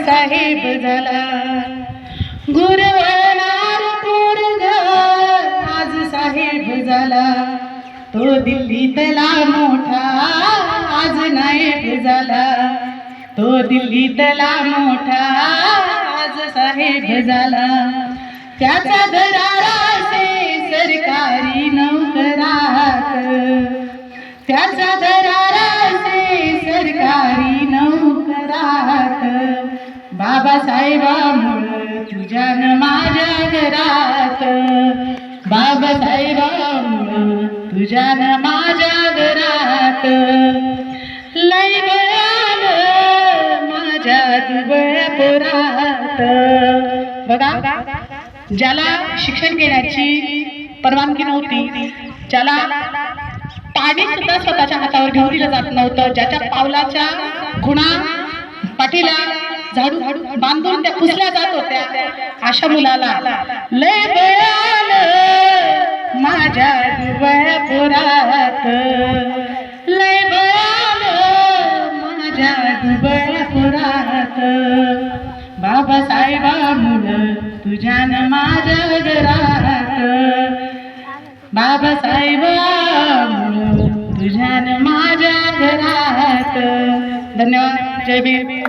साहेब झाला. गुरवणार पोरग आज साहेब झाला. तो दिल्लीतला मोठा आज नायब झाला. तो दिल्लीतला मोठा आज साहेब झाला. त्याचा दरारासे सरकारी नौकरात. त्याचा दरारासे सरकारी नौ बाबासाहेबामुळं तुझ्यान माझ्या घरात बाबासाहेबामुळं तुझ्यान माझ्या घरात लय बयान माझ्या दुबळ्या पुरात बघा ज्याला शिक्षण घेण्याची परवानगी नव्हती ज्याला पाणी सुद्धा स्वतःच्या हातावर घेऊन दिलं जात नव्हतं ज्याच्या पावलाच्या खुणा पाठीला झाडू बांधून त्या पुसल्या जात होत्या. अशा मुलाला लय बयाल माझ्या दुबळ्या पोरात. लय बयाल माझ्या दुबळ्या पोरात. तुझ्या न माझ्या घरात. बाबासाहेबामुळं तुझ्यान माझ्या घरात. धन्यवाद. जय भीम.